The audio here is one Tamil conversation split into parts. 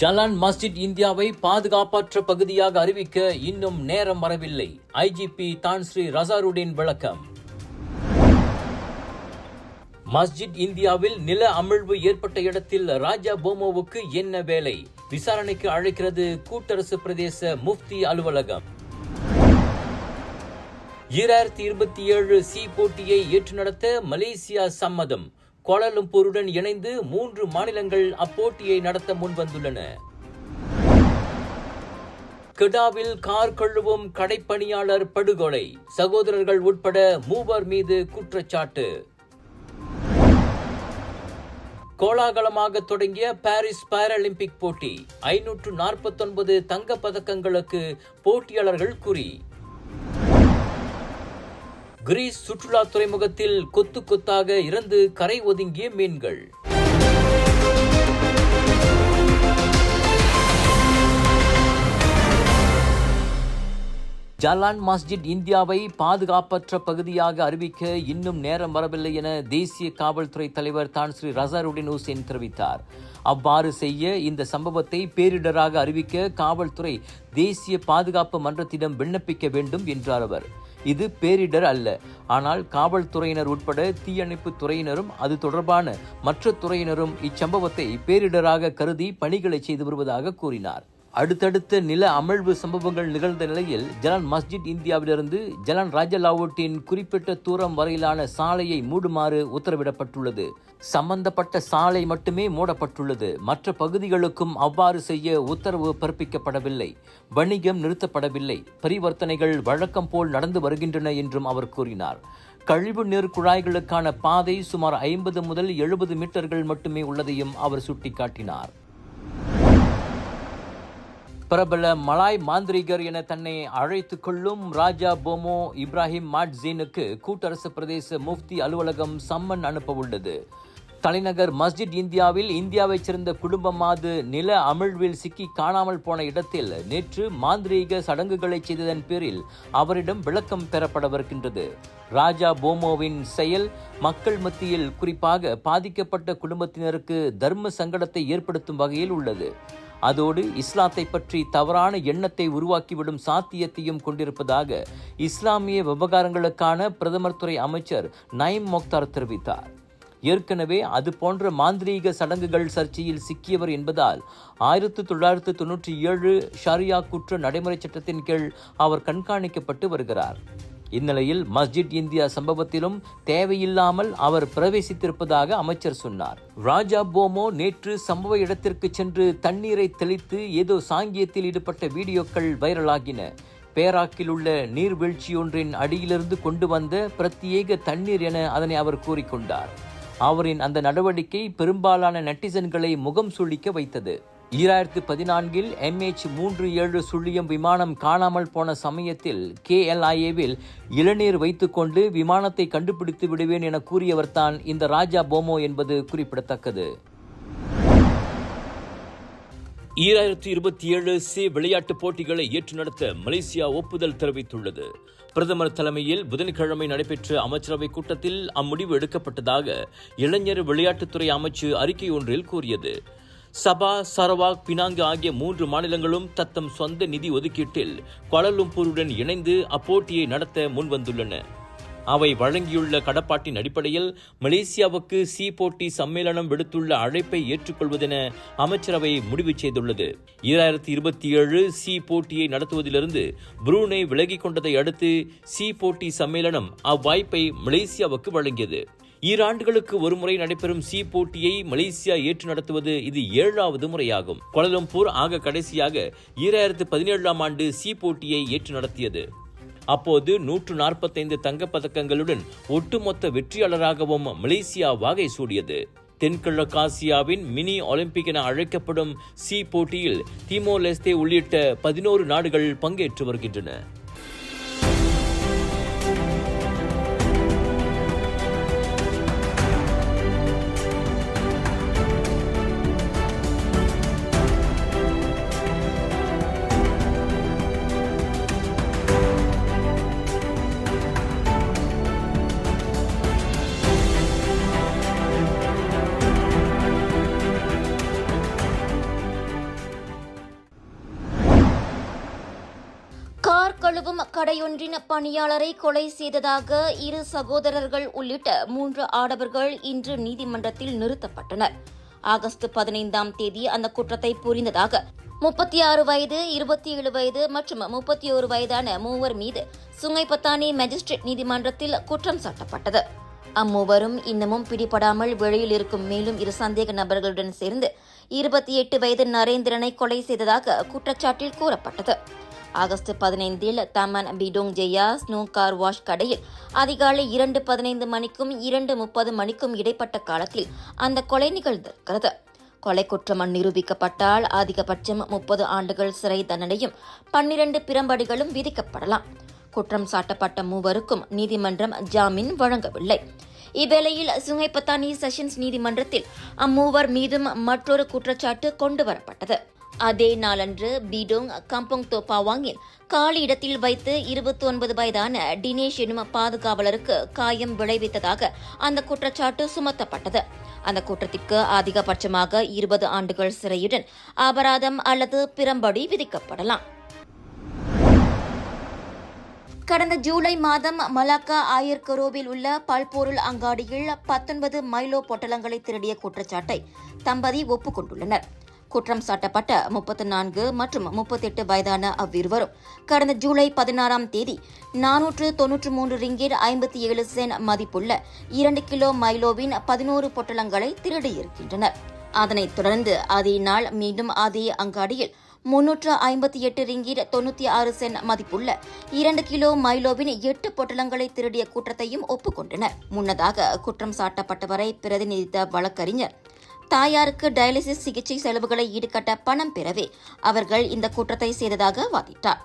ஜலான் மஸ்ஜித் இந்தியாவை பாதுகாப்பற்ற பகுதியாக அறிவிக்க இன்னும் நேரம் வரவில்லை. ஐஜிபி தான் ஸ்ரீ ரசாருடின் விளக்கம். மஸ்ஜித் இந்தியாவில் நில அமிழ்வு ஏற்பட்ட இடத்தில் ராஜா போமோவுக்கு என்ன வேலை? விசாரணைக்கு அழைக்கிறது கூட்டரசு பிரதேச முஃப்தி அலுவலகம். ஈராயிரத்தி இருபத்தி ஏழு சி போட்டியை ஏற்று நடத்த மலேசியா சம்மதம். கோலாலம்பூருடன் இணைந்து மூன்று மாநிலங்கள் அப்போட்டியை நடத்த முன்வந்துள்ளன. கெடாவில் கார் கழுவும் கடைப்பணியாளர் படுகொலை. சகோதரர்கள் உட்பட மூவர் மீது குற்றச்சாட்டு. கோலாகலமாக தொடங்கிய பாரிஸ் பாராலிம்பிக் போட்டி. ஐநூற்று நாற்பத்தொன்பது தங்க பதக்கங்களுக்கு போட்டியாளர்கள் குறி. கிரீஸ் சுற்றுலா துறைமுகத்தில் கொத்து கொத்தாக இறந்து கரை ஒதுங்கிய மீன்கள். ஜலான் மஸ்ஜித் இந்தியாவை பாதுகாப்பற்ற பகுதியாக அறிவிக்க இன்னும் நேரம் வரவில்லை என தேசிய காவல்துறை தலைவர் தான் ஸ்ரீ ரசாருடின் ஹுசேன் தெரிவித்தார். அவ்வாறு செய்ய இந்த சம்பவத்தை பேரிடராக அறிவிக்க காவல்துறை தேசிய பாதுகாப்பு மன்றத்திடம் விண்ணப்பிக்க வேண்டும் என்றார் அவர். இது பேரிடர் அல்ல. ஆனால் காவல்துறையினர் உட்பட தீயணைப்பு துறையினரும் அது தொடர்பான மற்ற துறையினரும் இச்சம்பவத்தை பேரிடராக கருதி பணிகளை செய்து வருவதாக கூறினார். அடுத்தடுத்த நில அமழ்வு சம்பவங்கள் நிகழ்ந்த நிலையில் ஜலான் மஸ்ஜித் இந்தியாவிலிருந்து ஜலான் ராஜலாவோட்டின் குறிப்பிட்ட தூரம் வரையிலான சாலையை மூடுமாறு உத்தரவிடப்பட்டுள்ளது. சம்பந்தப்பட்ட சாலை மட்டுமே மூடப்பட்டுள்ளது. மற்ற பகுதிகளுக்கும் அவ்வாறு செய்ய உத்தரவு பிறப்பிக்கப்படவில்லை. வணிகம் நிறுத்தப்படவில்லை. பரிவர்த்தனைகள் வழக்கம் போல் நடந்து வருகின்றன என்றும் அவர் கூறினார். கழிவு நீர் குழாய்களுக்கான பாதை சுமார் ஐம்பது முதல் எழுபது மீட்டர்கள் மட்டுமே உள்ளதையும் அவர் சுட்டிக்காட்டினார். பிரபல மலாய் மாந்திரிகர் என தன்னை அழைத்து கொள்ளும் ராஜா போமோ இப்ராஹிம் மாட்ஜீனுக்கு கூட்டரசு பிரதேச முஃப்தி அலுவலகம் சம்மன் அனுப்ப உள்ளது. தலைநகர் மஸ்ஜித் இந்தியாவில் இந்தியாவைச் சேர்ந்த குடும்பமாது நில அமிழ்வில் சிக்கி காணாமல் போன இடத்தில் நேற்று மாந்திரீக சடங்குகளை செய்ததன் பேரில் அவரிடம் விளக்கம் பெறப்படவிருக்கின்றது ராஜா போமோவின் செயல் மக்கள் மத்தியில் குறிப்பாக பாதிக்கப்பட்ட குடும்பத்தினருக்கு தர்ம சங்கடத்தை ஏற்படுத்தும் வகையில் உள்ளது. அதோடு இஸ்லாத்தை பற்றி தவறான எண்ணத்தை உருவாக்கிவிடும் சாத்தியத்தையும் கொண்டிருப்பதாக இஸ்லாமிய விவகாரங்களுக்கான பிரதமர் துறை அமைச்சர் நயீம் மொக்தார் தெரிவித்தார். ஏற்கனவே அது போன்ற மாந்திரீக சடங்குகள் சர்ச்சையில் சிக்கியவர் என்பதால் ஆயிரத்து தொள்ளாயிரத்து தொன்னூற்றி ஏழு ஷாரியா குற்ற நடைமுறை சட்டத்தின் கீழ் அவர் கண்காணிக்கப்பட்டு வருகிறார். இந்நிலையில் மஸ்ஜித் இந்தியா சம்பவத்திலும் தேவையில்லாமல் அவர் பிரவேசித்திருப்பதாக அமைச்சர் சொன்னார். ராஜா போமோ நேற்று சம்பவ இடத்திற்கு சென்று தண்ணீரை தெளித்து ஏதோ சாங்கியத்தில் ஈடுபட்ட வீடியோக்கள் வைரலாகின. பேராக்கில் உள்ள நீர்வீழ்ச்சியொன்றின் அடியிலிருந்து கொண்டு வந்த பிரத்யேக தண்ணீர் என அதனை அவர் கூறிக்கொண்டார். அவரின் அந்த நடவடிக்கை பெரும்பாலான நெட்டிசன்களை முகம் சுழிக்க வைத்தது. ஈராயிரத்து பதினான்கில் எம்ஹெச் மூன்று ஏழு சுழியம் விமானம் காணாமல் போன சமயத்தில் கேஎல்ஐஏவில் இளநீர் வைத்துக்கொண்டு விமானத்தை கண்டுபிடித்து விடுவேன் என கூறியவர்தான் இந்த ராஜா போமோ என்பது குறிப்பிடத்தக்கது. ஈராயிரத்தி இருபத்தி ஏழு சி விளையாட்டுப் போட்டிகளை ஏற்று நடத்த மலேசியா ஒப்புதல் தெரிவித்துள்ளது. பிரதமர் தலைமையில் புதன்கிழமை நடைபெற்ற அமைச்சரவை கூட்டத்தில் அம்முடிவு எடுக்கப்பட்டதாக இளைஞர் விளையாட்டுத்துறை அமைச்சு அறிக்கை ஒன்றில் கூறியது. சபா சரவாக் பினாங்கு ஆகிய மூன்று மாநிலங்களும் தத்தம் சொந்த நிதி ஒதுக்கீட்டில் கோலாலம்பூருடன் இணைந்து அப்போட்டியை நடத்த முன்வந்துள்ளன. அவை வழங்கியுள்ள கடப்பாட்டின் அடிப்படையில் மலேசியாவுக்கு சி போட்டி சம்மேளனம் விடுத்துள்ள அழைப்பை ஏற்றுக்கொள்வதென அமைச்சரவை முடிவு செய்துள்ளது. இரண்டாயிரத்தி இருபத்தி ஏழு சி போட்டியை நடத்துவதிலிருந்து புரூனை விலகிக் கொண்டதை அடுத்து சி போட்டி சம்மேளனம் அவ்வாய்ப்பை மலேசியாவுக்கு வழங்கியது. ஈராண்டுகளுக்கு ஒருமுறை நடைபெறும் சி போட்டியை மலேசியா ஏற்று நடத்துவது இது ஏழாவது முறையாகும். கோலலம்பூர் ஆக கடைசியாக ஈராயிரத்து பதினேழாம் ஆண்டு சி போட்டியை ஏற்று நடத்தியது. அப்போது நூற்று நாற்பத்தைந்து தங்கப்பதக்கங்களுடன் ஒட்டுமொத்த வெற்றியாளராகவும் மலேசியா வாகை சூடியது. தென்கிழக்காசியாவின் மினி ஒலிம்பிக் என அழைக்கப்படும் சி போட்டியில் திமோ லெஸ்தே உள்ளிட்ட பதினோரு நாடுகள் பங்கேற்று வருகின்றன. கடையொன்றின் பணியாளரை கொலை செய்ததாக இரு சகோதரர்கள் உள்ளிட்ட மூன்று ஆடவர்கள் இன்று நீதிமன்றத்தில் நிறுத்தப்பட்டனர். ஆகஸ்ட் பதினைந்தாம் தேதி அந்த குற்றத்தை புரிந்ததாக முப்பத்தி ஆறு வயது இருபத்தி ஏழு வயது மற்றும் முப்பத்தி ஒரு வயதான மூவர் மீது சுங்கைப்பத்தானி மேஜிஸ்ட்ரேட் நீதிமன்றத்தில் குற்றம் சாட்டப்பட்டது. அம்மூவரும் இன்னமும் பிடிபடாமல் வெளியில் இருக்கும் மேலும் இரு சந்தேக நபர்களுடன் சேர்ந்து இருபத்தி எட்டு வயது நரேந்திரனை கொலை செய்ததாக குற்றச்சாட்டில் கூறப்பட்டது. ஆகஸ்ட் பதினைந்தில் Taman Bidong Jaya snow car wash கடையில் அதிகாலை இரண்டு பதினைந்து மணிக்கும் இரண்டு முப்பது மணிக்கும் இடைப்பட்ட காலத்தில் அந்த கொலை நிகழ்ந்திருக்கிறது. கொலை குற்றம் நிரூபிக்கப்பட்டால் அதிகபட்சம் முப்பது ஆண்டுகள் சிறை தண்டனையும் பன்னிரண்டு பிரம்படிகளும் விதிக்கப்படலாம். குற்றம் சாட்டப்பட்ட மூவருக்கும் நீதிமன்றம் ஜாமீன் வழங்கவில்லை. இவ்வேளையில் சுங்கைப்பத்தானி செஷன்ஸ் நீதிமன்றத்தில் அம்மூவர் மீதும் மற்றொரு குற்றச்சாட்டு கொண்டு வரப்பட்டது அதே நாளன்று பீடோங் கம்பங் தோப்பாவாங்கில் காலி இடத்தில் வைத்து இருபத்தி ஒன்பது வயதான டினேஷ் எனும் பாதுகாவலருக்கு காயம் விளைவித்ததாக அந்த குற்றச்சாட்டு சுமத்தப்பட்டது. அந்த குற்றத்திற்கு அதிகபட்சமாக இருபது ஆண்டுகள் சிறையுடன் அபராதம் அல்லது பிரம்படி விதிக்கப்படலாம். கடந்த ஜூலை மாதம் மலாக்கா ஆயர் கரோவில் உள்ள பல்பொருள் அங்காடியில் பத்தொன்பது மைலோ பொட்டலங்களை திருடிய குற்றச்சாட்டை தம்பதி ஒப்புக்கொண்டுள்ளனர். குற்றம் சாட்டப்பட்ட முப்பத்தி நான்கு மற்றும் முப்பத்தெட்டு வயதான அவ்விருவரும். கடந்த ஜூலை பதினாறாம் தேதி நானூற்று தொன்னூற்று மூன்று ரிங்கேட் ஐம்பத்தி ஏழு சென் மதிப்புள்ள இரண்டு கிலோ மைலோவின் பதினோரு பொட்டலங்களை திருடியிருக்கின்றனர் அதனைத் தொடர்ந்து அதே நாள் மீண்டும் அதே அங்காடியில் முன்னூற்று ஐம்பத்தி எட்டு ரிங்கீட் தொண்ணூற்றி ஆறு சென் மதிப்புள்ள இரண்டு கிலோ மைலோவின் எட்டு பொட்டலங்களை திருடிய குற்றத்தையும் ஒப்புக்கொண்டனர். முன்னதாக குற்றம் சாட்டப்பட்டவரை பிரதிநிதித்த வழக்கறிஞர் தாயாருக்கு டயாலிசிஸ் சிகிச்சை செலவுகளை ஈடுகட்ட பணம் பெறவே அவர்கள் இந்த குற்றத்தை செய்ததாக வாதிட்டார்.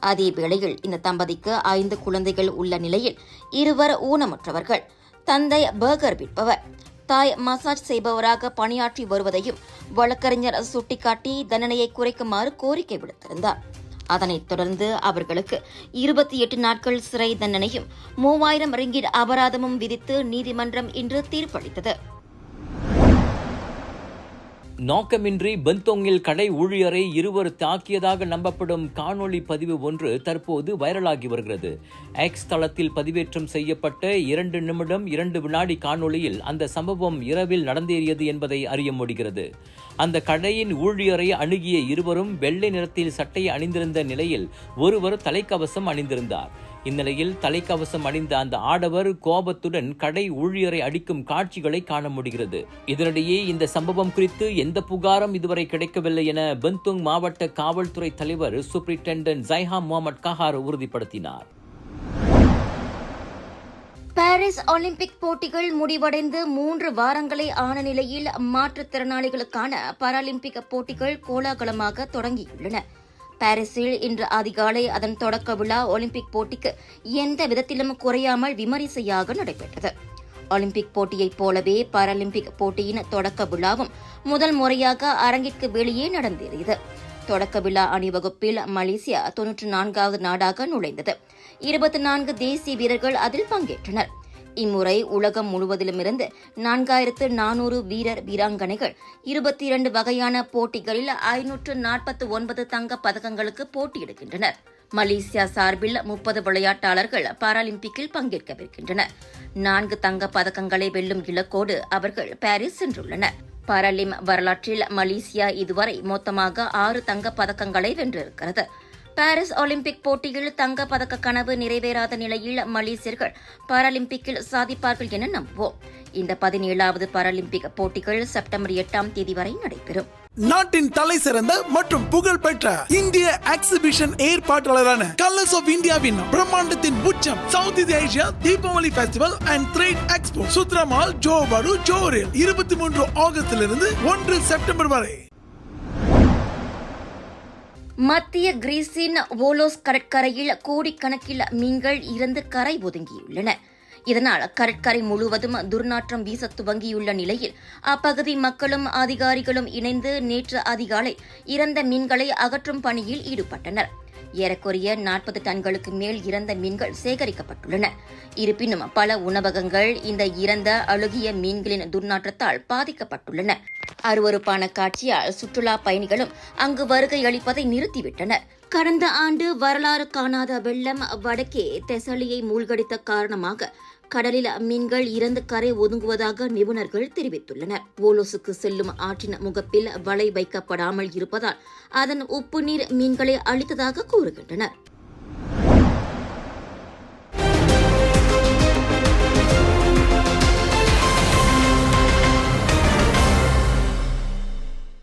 அதே வேளையில் இந்த தம்பதிக்கு ஐந்து குழந்தைகள் உள்ள நிலையில் இருவர் ஊனமுற்றவர்கள். தந்தை பர்கர் விற்பவர். தாய் மசாஜ் செய்பவராக பணியாற்றி வருவதையும் வழக்கறிஞர் சுட்டிக்காட்டி தண்டனையை குறைக்குமாறு கோரிக்கை விடுத்திருந்தார். அதனைத் தொடர்ந்து அவர்களுக்கு இருபத்தி எட்டு நாட்கள் சிறை தண்டனையும் மூவாயிரம் ரிங்கிட் அபராதமும் விதித்து நீதிமன்றம் இன்று தீர்ப்பளித்தது. நோக்கமின்றி பெந்தோங்கில் கடை ஊழியரை இருவர் தாக்கியதாக நம்பப்படும் காணொளி பதிவு ஒன்று தற்போது வைரலாகி வருகிறது. எக்ஸ் தளத்தில் பதிவேற்றம் செய்யப்பட்ட இரண்டு நிமிடம் இரண்டு வினாடி காணொளியில் அந்த சம்பவம் இரவில் நடந்தேறியது என்பதை அறிய முடிகிறது. அந்த கடையின் ஊழியரை அணுகிய இருவரும் வெள்ளை நிறத்தில் சட்டையை அணிந்திருந்த நிலையில் ஒருவர் தலைக்கவசம் அணிந்திருந்தார். இந்நிலையில் தலைக்கவசம் அணிந்த அந்த ஆடவர் கோபத்துடன் கடை ஊழியரை அடிக்கும் காட்சிகளை காண முடிகிறது. இதனிடையே இந்த சம்பவம் குறித்து எந்த புகாரும் இதுவரை கிடைக்கவில்லை என பெந்துங் மாவட்ட காவல்துறை தலைவர் சூப்பரிண்டென்டன்ட் ஜைஹா முகமது கஹார் உறுதிப்படுத்தினார். பாரிஸ் ஒலிம்பிக் போட்டிகள் முடிவடைந்து மூன்று வாரங்களை ஆன நிலையில் மாற்றுத்திறனாளிகளுக்கான பாராலிம்பிக் போட்டிகள் கோலாகலமாக தொடங்கியுள்ளன. பாரிஸில் இன்று அதிகாலை அதன் தொடக்க விழா ஒலிம்பிக் போட்டிக்கு எந்த விதத்திலும் குறையாமல் விமரிசையாக நடைபெற்றது. ஒலிம்பிக் போட்டியைப் போலவே பாராலிம்பிக் போட்டியின் தொடக்க விழாவும் முதல் முறையாக அரங்கிற்கு வெளியே நடந்தேறியது. தொடக்க விழா அணிவகுப்பில் மலேசியா தொன்னூற்று நான்காவது நாடாக நுழைந்தது. இருபத்தி நான்கு தேசிய வீரர்கள் அதில் பங்கேற்றனர். இம்முறை உலகம் முழுவதிலுமிருந்து நான்காயிரத்து நானூறு வீரர் வீராங்கனைகள் இருபத்தி இரண்டு வகையான போட்டிகளில் ஐநூற்று நாற்பத்தி ஒன்பது தங்கப் பதக்கங்களுக்கு போட்டியிடுகின்றனர். மலேசியா சார்பில் முப்பது விளையாட்டாளர்கள் பாராலிம்பிக்கில் பங்கேற்கவிருக்கின்றனர். நான்கு தங்கப் பதக்கங்களை வெல்லும் இலக்கோடு அவர்கள் பாரிஸ் சென்றுள்ளனர். பாராலிம் வரலாற்றில் மலேசியா இதுவரை மொத்தமாக ஆறு தங்கப் பதக்கங்களை வென்றிருக்கிறது. பாரிஸ் ஒலிம்பிக் போட்டியில் தங்க பதக்க கனவு நிறைவேறாத நிலையில் மலேசியர்கள் பாராலிம்பிக்கில் சாதிப்பார்கள் என நம்புவோம். இந்த பதினேழாவது பாராலிம்பிக் போட்டிகள் செப்டம்பர் எட்டாம் தேதி வரை நடைபெறும். நாட்டின் தலை சிறந்த மற்றும் புகழ் பெற்ற இந்திய எக்ஸிபிஷன் ஏற்பாட்டாளரான கலர்ஸ் ஆஃப் இந்தியாவின் பிரம்மாண்டத்தின் உச்சம் south India Asia Deepavali festival and trade expo சுத்ரமால் ஜோபாடு ஜோரில் இருபத்தி மூன்று ஆகஸ்டிலிருந்து ஒன்று செப்டம்பர் வரை. மத்திய கிரீஸின் ஓலோஸ் கடற்கரையில் கோடிக்கணக்கில் மீன்கள் இறந்து கரை ஒதுங்கியுள்ளன. இதனால் கடற்கரை முழுவதும் துர்நாற்றம் வீச துவங்கியுள்ள நிலையில் அப்பகுதி மக்களும் அதிகாரிகளும் இணைந்து நேற்று அதிகாலை இறந்த மீன்களை அகற்றும் பணியில் ஈடுபட்டனர். ஏறக்குறைய நாற்பது டன்களுக்கு மேல் இறந்த மீன்கள் சேகரிக்கப்பட்டுள்ளன. இருப்பினும் பல உணவகங்கள் இந்த இறந்த அழுகிய மீன்களின் துர்நாற்றத்தால் பாதிக்கப்பட்டுள்ளன. அருவருப்பான காட்சியால் சுற்றுலா பயணிகளும் அங்கு வருகை அளிப்பதை நிறுத்திவிட்டனர். கடந்த ஆண்டு வரலாறு காணாத வெள்ளம் வடக்கே தெசலியை மூழ்கடித்த காரணமாக கடலில் மீன்கள் இறந்து கரை ஒதுங்குவதாக நிபுணர்கள் தெரிவித்துள்ளனர். ஓலோசுக்கு செல்லும் ஆற்றின் முகப்பில் வலை வைக்கப்படாமல் இருப்பதால் அதன் உப்பு நீர் மீன்களை அழித்ததாக கூறுகின்றனர்.